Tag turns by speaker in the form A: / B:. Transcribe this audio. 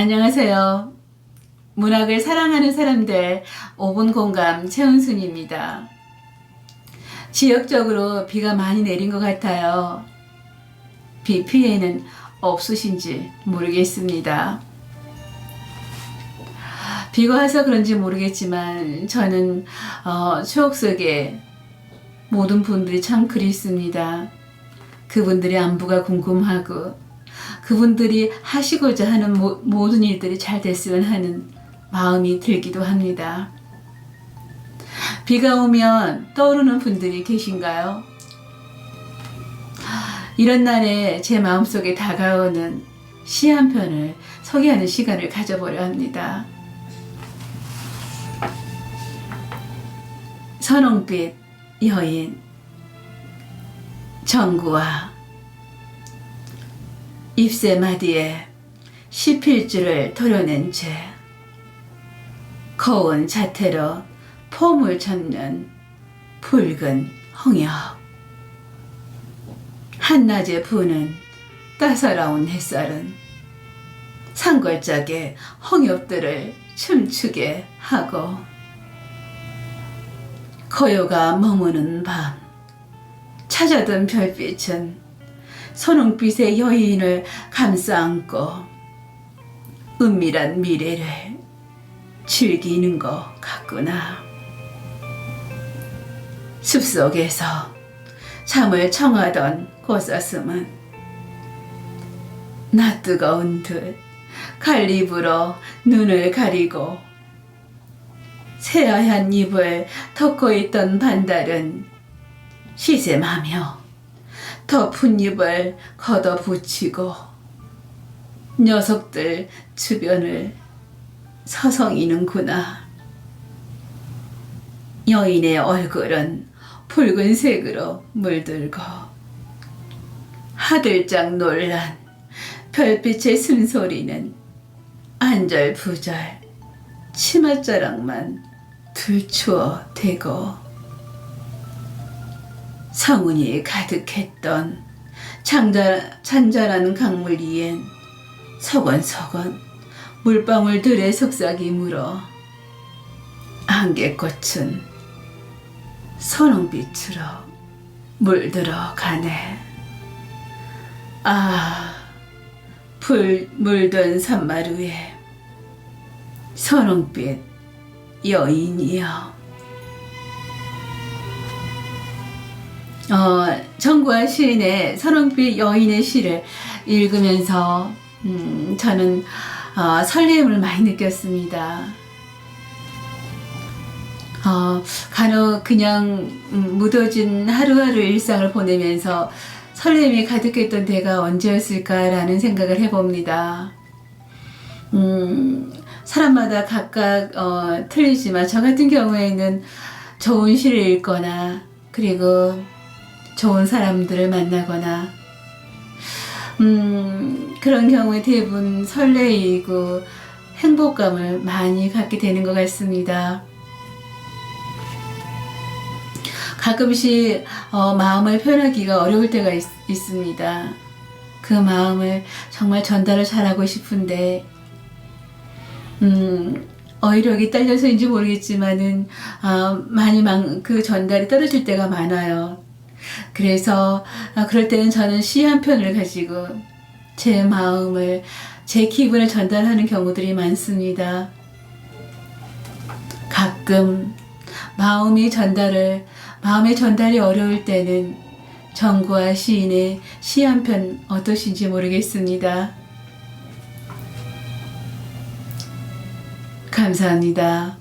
A: 안녕하세요. 문학을 사랑하는 사람들 5분 공감 최은순입니다. 지역적으로 비가 많이 내린 것 같아요. 비 피해는 없으신지 모르겠습니다. 비가 와서 그런지 모르겠지만 저는 어, 추억 속에 모든 분들이 참 그립습니다. 그분들의 안부가 궁금하고 그분들이 하시고자 하는 모, 모든 일들이 잘 됐으면 하는 마음이 들기도 합니다. 비가 오면 떠오르는 분들이 계신가요? 이런 날에 제 마음속에 다가오는 시 한 편을 소개하는 시간을 가져보려 합니다. 선홍빛 여인 정구와 잎새 마디에 시필줄을 도려낸 채 거운 자태로 폼을 찾는 붉은 홍역. 한낮에 부는 따사로운 햇살은 산골짜기 홍엽들을 춤추게 하고 고요가 머무는 밤 찾아든 별빛은 선홍빛의 여인을 감싸 안고 은밀한 미래를 즐기는 것 같구나. 숲속에서 잠을 청하던 꽃사슴은 나 뜨거운 듯 갈립으로 눈을 가리고 새하얀 입을 덮고 있던 반달은 시샘하며 덮은 입을 걷어 붙이고 녀석들 주변을 서성이는구나. 여인의 얼굴은 붉은색으로 물들고 하들짝 놀란 별빛의 숨소리는 안절부절 치맛자락만 들추어 대고 성운이 가득했던 잔잔, 잔잔한 강물 위엔 서건서건 물방울들의 물어 안개꽃은 선홍빛으로 물들어 가네. 아, 불 물든 산마루에 선홍빛 여인이여. 어, 정구와 시인의 선홍빛 여인의 시를 읽으면서 음, 저는 어, 설렘을 많이 느꼈습니다. 어, 간혹 그냥 음, 묻어진 하루하루 일상을 보내면서 설렘이 가득했던 때가 언제였을까라는 생각을 해봅니다. 음, 사람마다 각각 어, 틀리지만 저 같은 경우에는 좋은 시를 읽거나 그리고 좋은 사람들을 만나거나 음, 그런 경우에 대부분 설레이고 행복감을 많이 갖게 되는 것 같습니다. 가끔씩 어, 마음을 표현하기가 어려울 때가 있, 있습니다. 그 마음을 정말 전달을 잘하고 싶은데, 음, 어휘력이 딸려서인지 모르겠지만은, 아, 많이 망, 그 전달이 떨어질 때가 많아요. 그래서, 아, 그럴 때는 저는 시 한 편을 가지고 제 마음을, 제 기분을 전달하는 경우들이 많습니다. 가끔 마음이 전달을, 마음의 전달이 어려울 때는 정구와 시인의 시 한 편 어떠신지 모르겠습니다. 감사합니다.